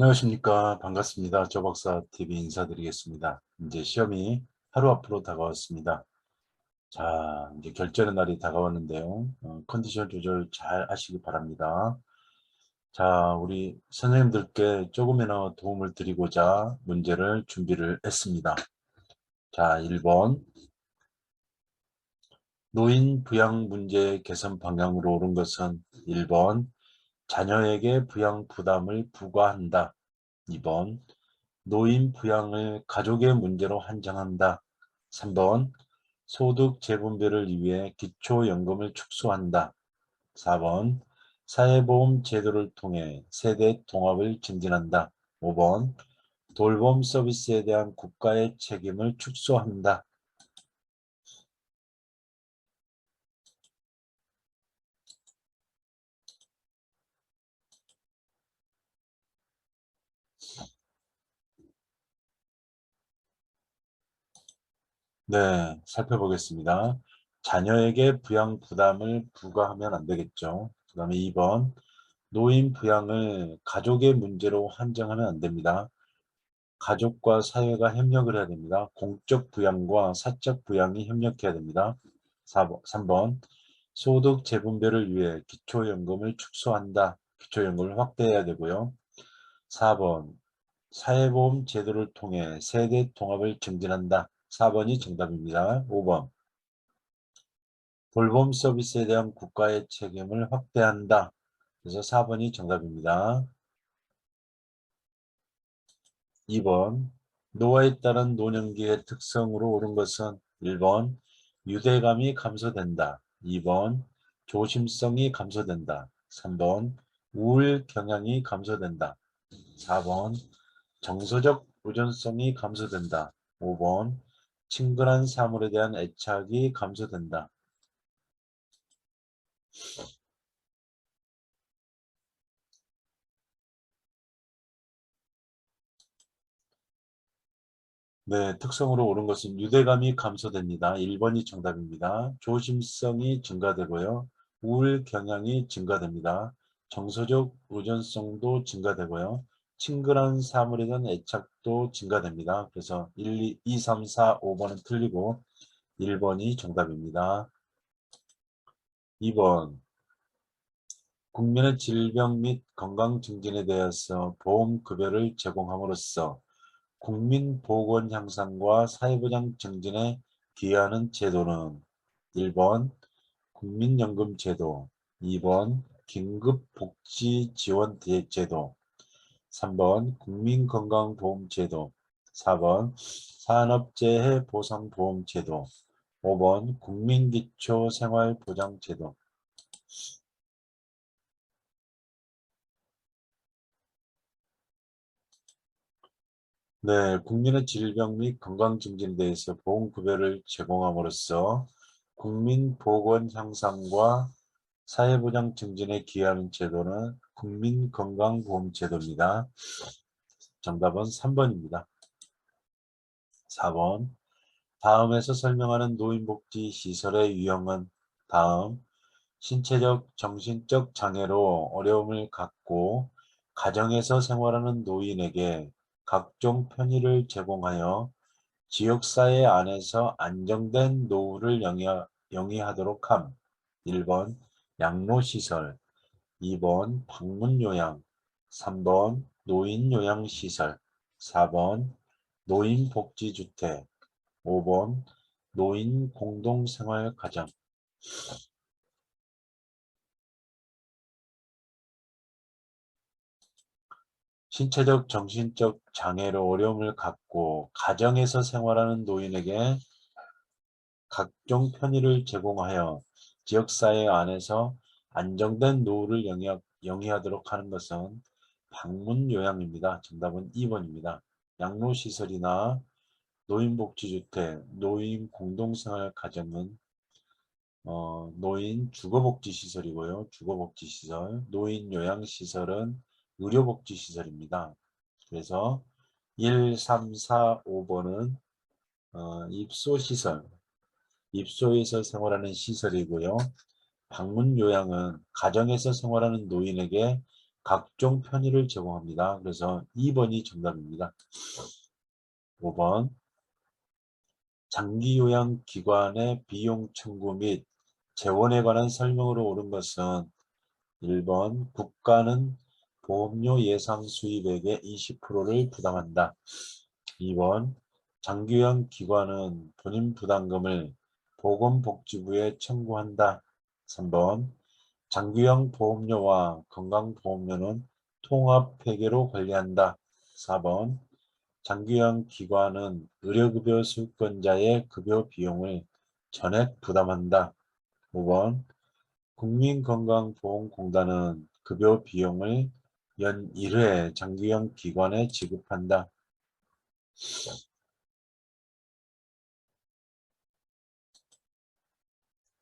안녕하십니까. 반갑습니다. 조 박사 TV 인사드리겠습니다. 이제 시험이 하루 앞으로 다가왔습니다. 자 이제 결전의 날이 다가왔는데요. 어, 컨디션 조절 잘 하시기 바랍니다. 자 우리 선생님들께 조금이나마 도움을 드리고자 문제를 준비를 했습니다. 자 1번. 노인 부양 문제 개선 방향으로 옳은 것은 1번 자녀에게 부양 부담을 부과한다. 2번 노인 부양을 가족의 문제로 한정한다. 3번 소득 재분배를 위해 기초연금을 축소한다. 4번 사회보험 제도를 통해 세대 통합을 증진한다. 5번 돌봄 서비스에 대한 국가의 책임을 축소한다. 네, 살펴보겠습니다. 자녀에게 부양 부담을 부과하면 안 되겠죠. 그 다음에 2번 노인 부양을 가족의 문제로 한정하면 안 됩니다. 가족과 사회가 협력을 해야 됩니다. 공적 부양과 사적 부양이 협력해야 됩니다. 4번, 3번 소득 재분배를 위해 기초연금을 축소한다. 기초연금을 확대해야 되고요. 4번 사회보험 제도를 통해 세대 통합을 증진한다. 4번이 정답입니다. 5번 돌봄 서비스에 대한 국가의 책임을 확대한다. 그래서 4번이 정답입니다. 2번 노화에 따른 노년기의 특성으로 옳은 것은 1번 유대감이 감소된다. 2번 조심성이 감소된다. 3번 우울 경향이 감소된다. 4번 정서적 의존성이 감소된다. 5번 친근한 사물에 대한 애착이 감소된다. 네, 특성으로 옳은 것은 유대감이 감소됩니다. 1번이 정답입니다. 조심성이 증가되고요. 우울 경향이 증가됩니다. 정서적 의존성도 증가되고요. 친근한 사물에 대한 애착도 증가됩니다. 그래서 1, 2, 2 3, 4, 5번은 틀리고 1번이 정답입니다. 2번 국민의 질병 및 건강 증진에 대해서 보험급여를 제공함으로써 국민 보건 향상과 사회보장 증진에 기여하는 제도는 1번 국민연금제도, 2번 긴급복지지원제도, 3번 국민건강보험제도 4번 산업재해 보상보험제도 5번 국민기초생활보장제도. 네, 국민의 질병 및 건강 증진에 대해서 보험급여를 제공함으로써 국민 보건 향상과 사회보장 증진에 기여하는 제도는 국민건강보험제도입니다. 정답은 3번입니다. 4번 다음에서 설명하는 노인복지시설의 유형은 다음 신체적, 정신적 장애로 어려움을 갖고 가정에서 생활하는 노인에게 각종 편의를 제공하여 지역사회 안에서 안정된 노후를 영위하도록 함. 1번 양로시설 2번 방문요양 3번 노인요양시설 4번 노인복지주택 5번 노인공동생활가정. 신체적 정신적 장애로 어려움을 갖고 가정에서 생활하는 노인에게 각종 편의를 제공하여 지역사회 안에서 안정된 노후를 영위하, 영위하도록 하는 것은 방문 요양입니다. 정답은 2번입니다. 양로시설이나 노인복지주택, 노인 공동생활 가정은 어, 노인 주거복지시설이고요. 주거복지시설, 노인 요양시설은 의료복지시설입니다. 그래서 1, 3, 4, 5번은 어, 입소시설, 입소에서 생활하는 시설이고요. 방문 요양은 가정에서 생활하는 노인에게 각종 편의를 제공합니다. 그래서 2번이 정답입니다. 5번 장기 요양 기관의 비용 청구 및 재원에 관한 설명으로 옳은 것은 1번 국가는 보험료 예상 수입액의 20%를 부담한다. 2번 장기요양 기관은 본인 부담금을 보건복지부에 청구한다. 3번 장기요양 보험료와 건강보험료는 통합회계로 관리한다. 4번 장기요양 기관은 의료급여 수급권자의 급여 비용을 전액 부담한다. 5번 국민건강보험공단은 급여 비용을 연 1회 장기형 기관에 지급한다.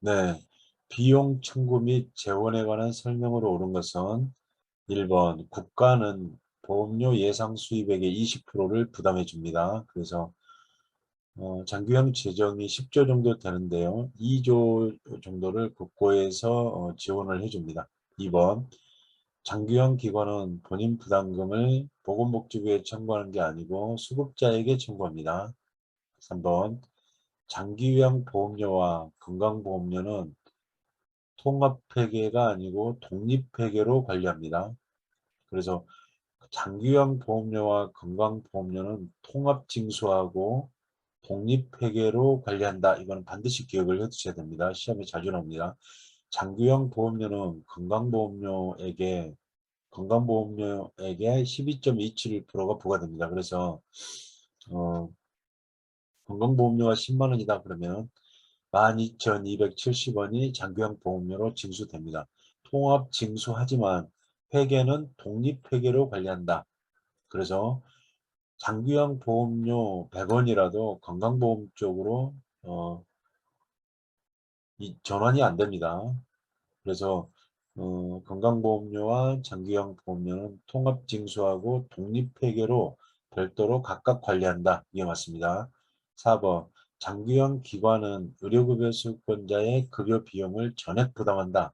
네, 비용 청구 및 재원에 관한 설명으로 옳은 것은 1번 국가는 보험료 예상 수입액의 20%를 부담해 줍니다. 그래서 어, 장기형 재정이 10조 정도 되는데요. 2조 정도를 국고에서 어, 지원을 해줍니다. 2번 장기형 기관은 본인 부담금을 보건복지부에 청구하는 게 아니고 수급자에게 청구합니다. 3번 장기요양 보험료와 건강보험료는 통합회계가 아니고 독립회계로 관리합니다. 그래서 장기요양 보험료와 건강보험료는 통합징수하고 독립회계로 관리한다. 이거는 반드시 기억을 해두셔야 됩니다. 시험에 자주 나옵니다. 장기형 보험료는 건강보험료에게 건강보험료에게 12.27%가 부과됩니다. 그래서 어, 건강보험료가 10만 원이다 그러면 12,270원이 장기형 보험료로 징수됩니다. 통합 징수하지만 회계는 독립회계로 관리한다. 그래서 장기형 보험료 100원이라도 건강보험 쪽으로 어, 이 전환이 안 됩니다. 그래서 어, 건강보험료와 장기형 보험료는 통합 징수하고 독립회계로 별도로 각각 관리한다. 이게 맞습니다. 4번 장기형 기관은 의료급여 수급권자의 급여 비용을 전액 부담한다.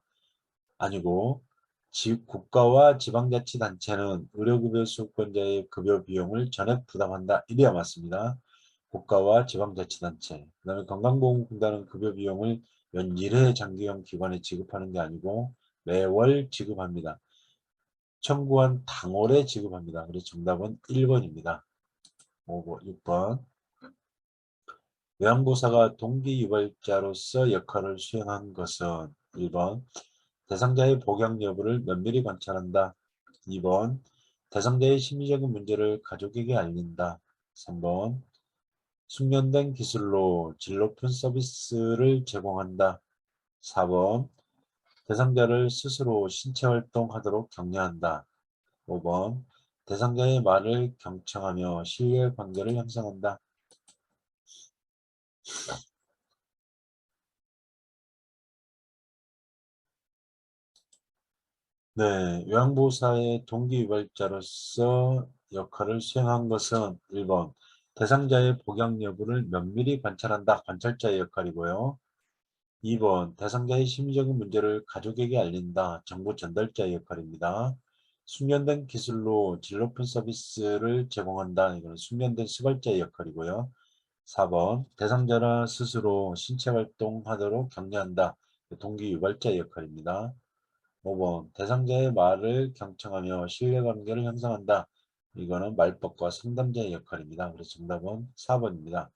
아니고 지, 국가와 지방자치단체는 의료급여 수급권자의 급여 비용을 전액 부담한다. 이래야 맞습니다. 국가와 지방자치단체. 그 다음에 건강보험공단은 급여 비용을 연 1회 장기형 기관에 지급하는 게 아니고 매월 지급합니다. 청구한 당월에 지급합니다. 그래서 정답은 1번입니다. 5번, 6번. 요양보사가 동기유발자로서 역할을 수행한 것은 1번 대상자의 복양 여부를 면밀히 관찰한다. 2번 대상자의 심리적인 문제를 가족에게 알린다. 3번 숙련된 기술로 질 높은 서비스를 제공한다. 4번 대상자를 스스로 신체활동하도록 격려한다. 5번 대상자의 말을 경청하며 신뢰관계를 형성한다. 네, 요양보호사의 동기유발자로서 역할을 수행한 것은 1번 대상자의 복양 여부를 면밀히 관찰한다. 관찰자의 역할이고요. 2번 대상자의 심리적인 문제를 가족에게 알린다. 정보 전달자의 역할입니다. 숙련된 기술로 질 높은 서비스를 제공한다. 이건 숙련된 수발자의 역할이고요. 4번 대상자나 스스로 신체 활동하도록 격려한다. 동기 유발자의 역할입니다. 5번 대상자의 말을 경청하며 신뢰관계를 형성한다. 이거는 말법과 상담자의 역할입니다. 그래서 정답은 4번입니다.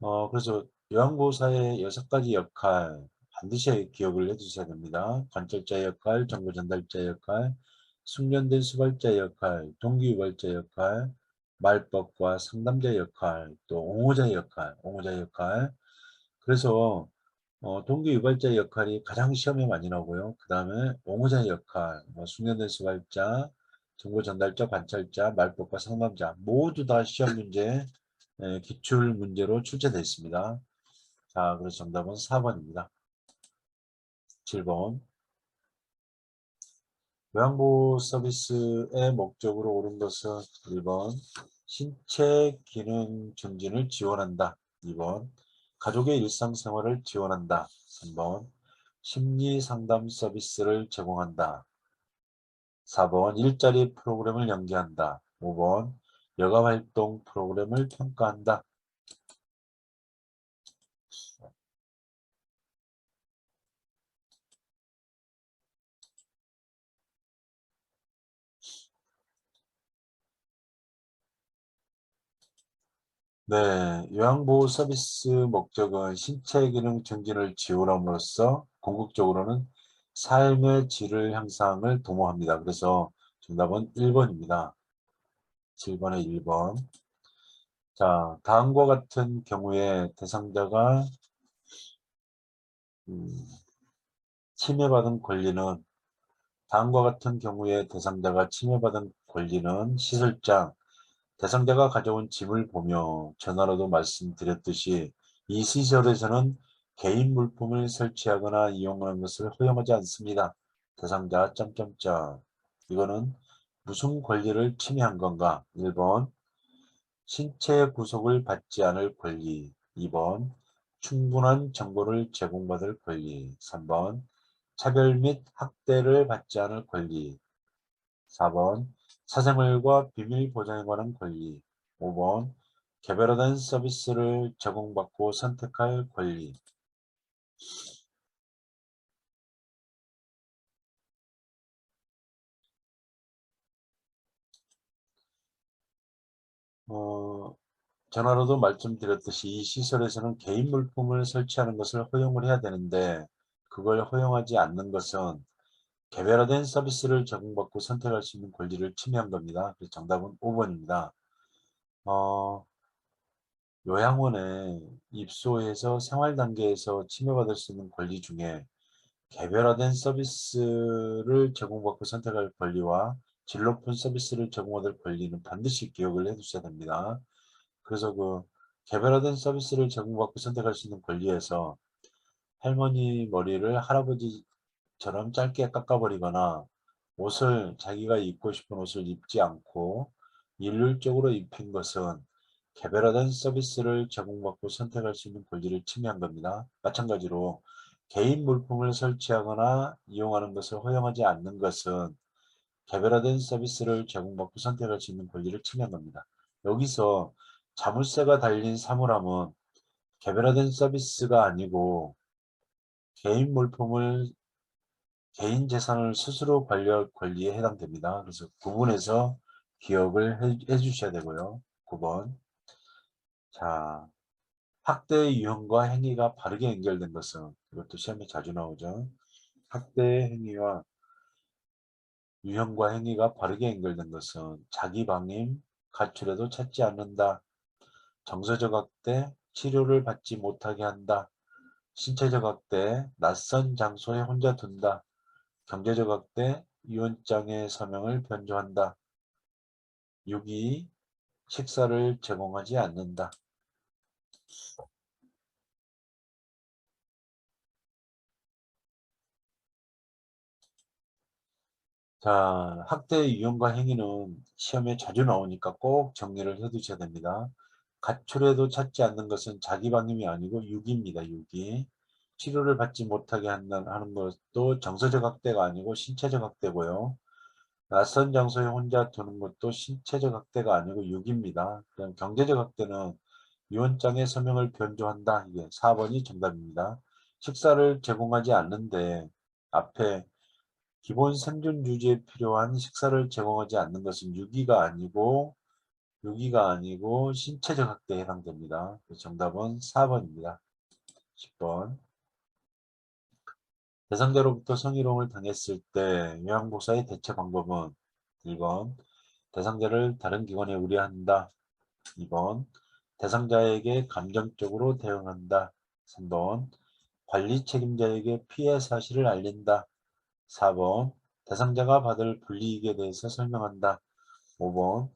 어, 그래서 요양보호사의 여섯 가지 역할 반드시 기억을 해주셔야 됩니다. 관찰자 역할, 정보 전달자 역할, 숙련된 수발자 역할, 동기유발자 역할, 말법과 상담자 역할, 또 옹호자 역할, 옹호자 역할. 그래서 어, 동기 유발자 역할이 가장 시험에 많이 나오고요. 그 다음에 옹호자 역할, 뭐 숙련된 수발자, 정보 전달자, 관찰자, 말법과 상담자 모두 다 시험 문제 에, 기출 문제로 출제되어 있습니다. 자, 그래서 정답은 4번입니다. 7번 요양보호 서비스의 목적으로 옳은 것은 1번 신체 기능 증진을 지원한다. 2번 가족의 일상생활을 지원한다. 3번 심리상담 서비스를 제공한다. 4번 일자리 프로그램을 연기한다. 5번 여가활동 프로그램을 평가한다. 네, 요양보호 서비스 목적은 신체 기능 증진을 지원함으로써 궁극적으로는 삶의 질을 향상을 도모합니다. 그래서 정답은 1번입니다. 7번에 1번. 자, 다음과 같은 경우에 대상자가 음, 침해받은 권리는 다음과 같은 경우에 대상자가 침해받은 권리는 시설장, 대상자가 가져온 짐을 보며 전화로도 말씀드렸듯이 이 시설에서는 개인 물품을 설치하거나 이용하는 것을 허용하지 않습니다. 대상자 점점점 이거는 무슨 권리를 침해한 건가? 1번 신체 구속을 받지 않을 권리 2번 충분한 정보를 제공받을 권리 3번 차별 및 학대를 받지 않을 권리 4번 사생활과 비밀 보장에 관한 권리. 5번 개별화된 서비스를 제공받고 선택할 권리. 어, 전화로도 말씀드렸듯이 이 시설에서는 개인 물품을 설치하는 것을 허용을 해야 되는데 그걸 허용하지 않는 것은 개별화된 서비스를 제공받고 선택할 수 있는 권리를 침해한 겁니다. 그래서 정답은 5번입니다. 어, 요양원에 입소해서 생활 단계에서 침해받을 수 있는 권리 중에 개별화된 서비스를 제공받고 선택할 권리와 질 높은 서비스를 제공받을 권리는 반드시 기억을 해 두셔야 됩니다. 그래서 그 개별화된 서비스를 제공받고 선택할 수 있는 권리에서 할머니 머리를 할아버지 처럼 짧게 깎아버리거나 옷을 자기가 입고 싶은 옷을 입지 않고 일률적으로 입힌 것은 개별화된 서비스를 제공받고 선택할 수 있는 권리를 침해한 겁니다. 마찬가지로 개인 물품을 설치하거나 이용하는 것을 허용하지 않는 것은 개별화된 서비스를 제공받고 선택할 수 있는 권리를 침해한 겁니다. 여기서 자물쇠가 달린 사물함은 개별화된 서비스가 아니고 개인 물품을 개인 재산을 스스로 관리할 권리에 해당됩니다. 그래서 구분해서 기억을 해, 해 주셔야 되고요. 9번 자 학대의 유형과 행위가 바르게 연결된 것은 이것도 시험에 자주 나오죠. 학대의 행위와 유형과 행위가 바르게 연결된 것은 자기 방임, 가출해도 찾지 않는다. 정서적 학대, 치료를 받지 못하게 한다. 신체적 학대, 낯선 장소에 혼자 둔다. 경제적 학대, 유언장애 서명을 변조한다. 6이 식사를 제공하지 않는다. 자, 학대 유형과 행위는 시험에 자주 나오니까 꼭 정리를 해 두셔야 됩니다. 가출해도 찾지 않는 것은 자기 방임이 아니고 유기입니다. 유기. 치료를 받지 못하게 하는 것도 정서적 학대가 아니고 신체적 학대고요. 낯선 장소에 혼자 두는 것도 신체적 학대가 아니고 유기입니다. 그럼 경제적 학대는 유언장의 서명을 변조한다. 이게 4번이 정답입니다. 식사를 제공하지 않는데 앞에 기본 생존 유지에 필요한 식사를 제공하지 않는 것은 유기가 아니고 유기가 아니고 신체적 학대에 해당됩니다. 정답은 4번입니다. 10번 대상자로부터 성희롱을 당했을 때 요양보호사의 대처 방법은 1번 대상자를 다른 기관에 의뢰한다. 2번 대상자에게 감정적으로 대응한다. 3번 관리 책임자에게 피해 사실을 알린다. 4번 대상자가 받을 불이익에 대해서 설명한다. 5번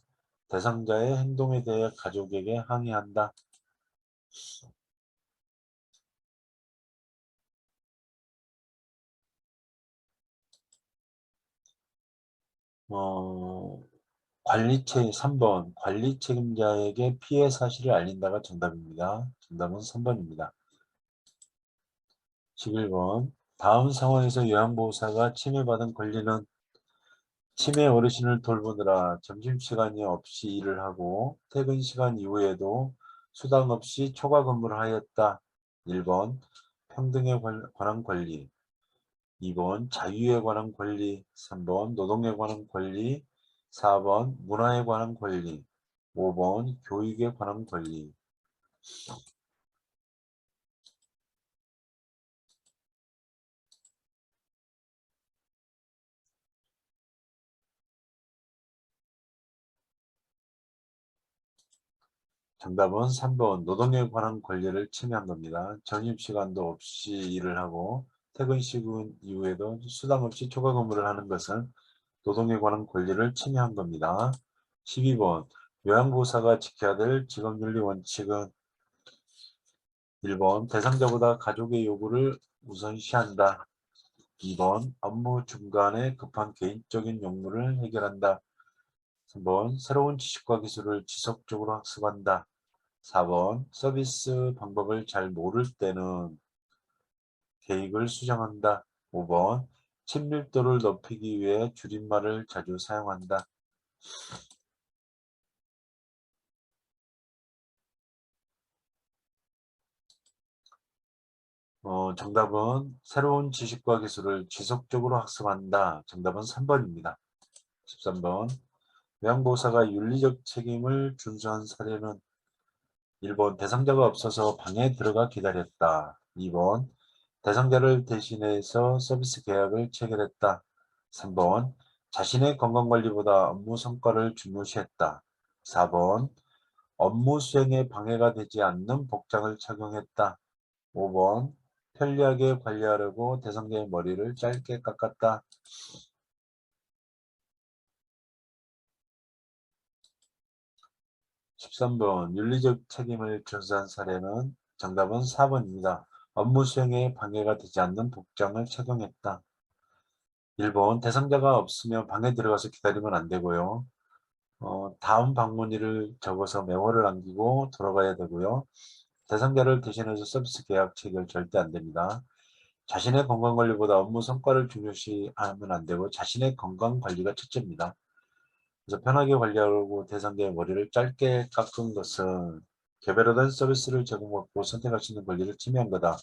대상자의 행동에 대해 가족에게 항의한다. 어, 관리책 3번 관리 책임자에게 피해 사실을 알린다가 정답입니다. 정답은 3번입니다. 11번 다음 상황에서 요양보호사가 침해받은 권리는 치매 어르신을 돌보느라 점심시간이 없이 일을 하고 퇴근 시간 이후에도 수당 없이 초과 근무를 하였다. 1번 평등에 관- 관한 권리 2번 자유에 관한 권리 3번 노동에 관한 권리 4번 문화에 관한 권리 5번 교육에 관한 권리 정답은 3번 노동에 관한 권리를 침해한 겁니다. 점심시간도 없이 일을 하고 퇴근 시간 이후에도 수당 없이 초과 근무를 하는 것은 노동에 관한 권리를 침해한 겁니다. 12번 요양보호사가 지켜야 될 직업윤리 원칙은 1번 대상자보다 가족의 요구를 우선시한다. 2번 업무 중간에 급한 개인적인 욕구를 해결한다. 3번 새로운 지식과 기술을 지속적으로 학습한다. 4번 서비스 방법을 잘 모를 때는 계획을 수정한다. 5번 친밀도를 높이기 위해 줄임말을 자주 사용한다. 어, 정답은 새로운 지식과 기술을 지속적으로 학습한다. 정답은 3번입니다. 13번 요양보호사가 윤리적 책임을 준수한 사례는 1번 대상자가 없어서 방에 들어가 기다렸다. 2번 대상자를 대신해서 서비스 계약을 체결했다. 3번 자신의 건강관리보다 업무 성과를 중요시했다. 4번 업무 수행에 방해가 되지 않는 복장을 착용했다. 5번 편리하게 관리하려고 대상자의 머리를 짧게 깎았다. 13번 윤리적 책임을 준수한 사례는 정답은 4번입니다. 업무 수행에 방해가 되지 않는 복장을 착용했다. 1번 대상자가 없으면 방에 들어가서 기다리면 안 되고요. 어, 다음 방문일을 적어서 메모를 남기고 돌아가야 되고요. 대상자를 대신해서 서비스 계약 체결 절대 안 됩니다. 자신의 건강관리보다 업무 성과를 중요시하면 안 되고 자신의 건강관리가 첫째입니다. 그래서 편하게 관리하려고 대상자의 머리를 짧게 깎은 것은 개별화된 서비스를 제공받고 선택할 수 있는 권리를 침해한 거다.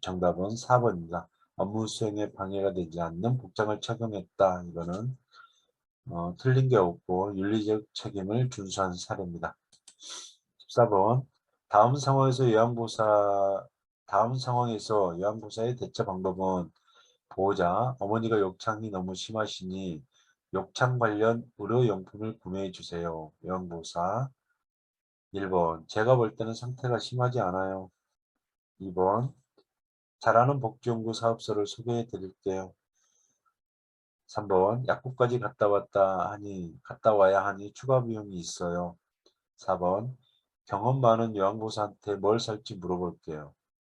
정답은 4번입니다. 업무 수행에 방해가 되지 않는 복장을 착용했다. 이거는 어, 틀린 게 없고 윤리적 책임을 준수한 사례입니다. 14번 다음 상황에서 요양보사 다음 상황에서 요양보사의 대처 방법은 보호자 어머니가 욕창이 너무 심하시니 욕창 관련 의료용품을 구매해 주세요. 요양보호사 1번 제가 볼 때는 상태가 심하지 않아요. 2번 잘하는 복지연구 사업소를 소개해 드릴게요. 3번 약국까지 갔다 왔다 하니 갔다 와야 하니 추가 비용이 있어요. 4번 경험 많은 요양보호사한테 뭘 살지 물어볼게요.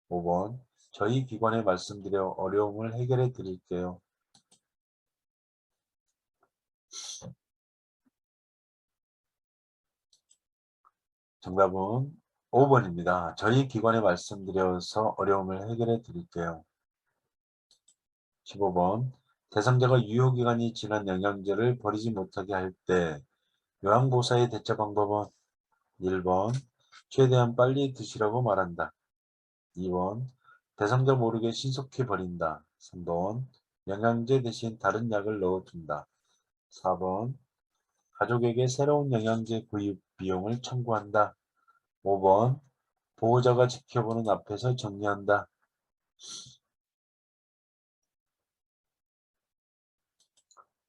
5번 저희 기관에 말씀드려 어려움을 해결해 드릴게요. 정답은 5번입니다. 저희 기관에 말씀드려서 어려움을 해결해 드릴게요. 15번 대상자가 유효기간이 지난 영양제를 버리지 못하게 할 때 요양보호사의 대처 방법은 1번 최대한 빨리 드시라고 말한다. 2번 대상자 모르게 신속히 버린다. 3번 영양제 대신 다른 약을 넣어준다. 4번 가족에게 새로운 영양제 구입 비용을 청구한다. 5번 보호자가 지켜보는 앞에서 정리한다.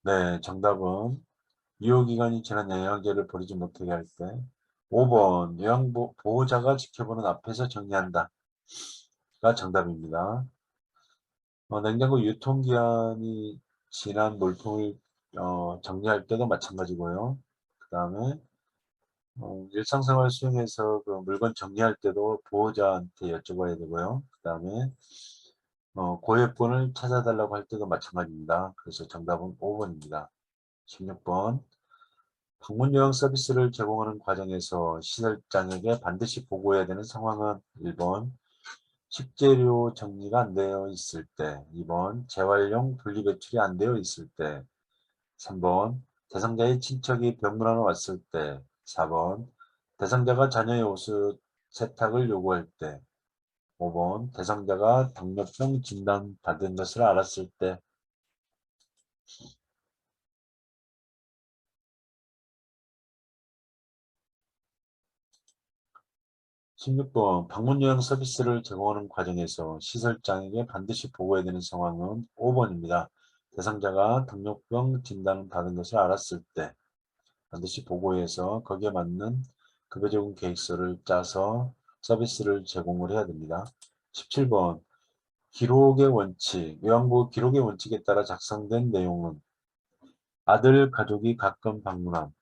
네, 정답은 유효기간이 지난 영양제를 버리지 못하게 할 때 5번 요양보 보호자가 지켜보는 앞에서 정리한다. 가 정답입니다. 어, 냉장고 유통기한이 지난 물품을 어, 정리할 때도 마찬가지고요. 그 다음에 어, 일상생활 수행에서 그 물건 정리할 때도 보호자한테 여쭤봐야 되고요. 그 다음에 어, 고액권을 찾아달라고 할 때도 마찬가지입니다. 그래서 정답은 5번입니다. 16번 방문 요양 서비스를 제공하는 과정에서 시설장에게 반드시 보고해야 되는 상황은 1번 식재료 정리가 안 되어 있을 때 2번 재활용 분리배출이 안 되어 있을 때 3번 대상자의 친척이 병문안에 왔을 때 4번 대상자가 자녀의 옷을 세탁을 요구할 때 5번 대상자가 당뇨병 진단 받은 것을 알았을 때 16번 방문 요양 서비스를 제공하는 과정에서 시설장에게 반드시 보고해야 되는 상황은 5번입니다. 대상자가 당뇨병 진단을 받은 것을 알았을 때 반드시 보고해서 거기에 맞는 급여 제공 계획서를 짜서 서비스를 제공을 해야 됩니다. 17번 기록의 원칙, 요양보호 기록의 원칙에 따라 작성된 내용은 아들 가족이 가끔 방문함.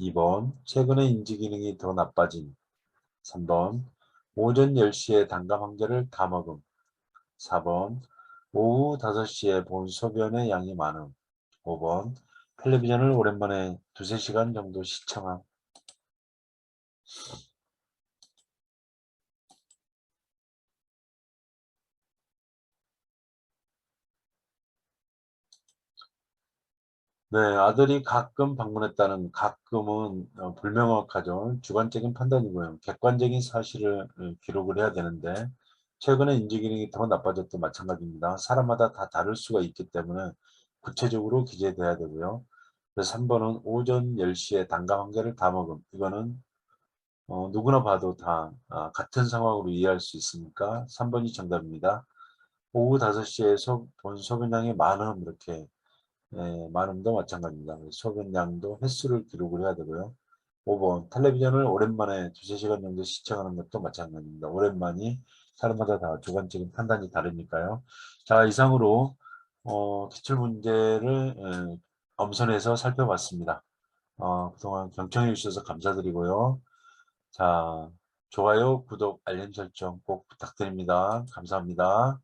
2번 최근에 인지 기능이 더 나빠짐. 3번 오전 10시에 단감 한 개를 다 먹음. 4번 오후 5시에 본 소변의 양이 많음. 5번 텔레비전을 오랜만에 두세 시간 정도 시청함 네, 아들이 가끔 방문했다는 가끔은 어, 불명확하죠. 주관적인 판단이고요. 객관적인 사실을 어, 기록을 해야 되는데 최근에 인지 기능이 더 나빠졌도 마찬가지입니다. 사람마다 다 다를 수가 있기 때문에 구체적으로 기재돼야 되고요. 그래서 3번은 오전 10시에 단감 한 개를 다 먹음. 이거는 어, 누구나 봐도 다 아, 같은 상황으로 이해할 수 있으니까 3번이 정답입니다. 오후 5시에 소, 본 소변량이 많음 이렇게 예, 많음도 마찬가지입니다. 소변량도 횟수를 기록을 해야 되고요. 5번 텔레비전을 오랜만에 두세 시간 정도 시청하는 것도 마찬가지입니다. 오랜만이 사람마다 다 주관적인 판단이 다르니까요. 자 이상으로 어, 기출 문제를 예, 엄선해서 살펴봤습니다. 어, 그동안 경청해 주셔서 감사드리고요. 자 좋아요, 구독, 알림 설정 꼭 부탁드립니다. 감사합니다.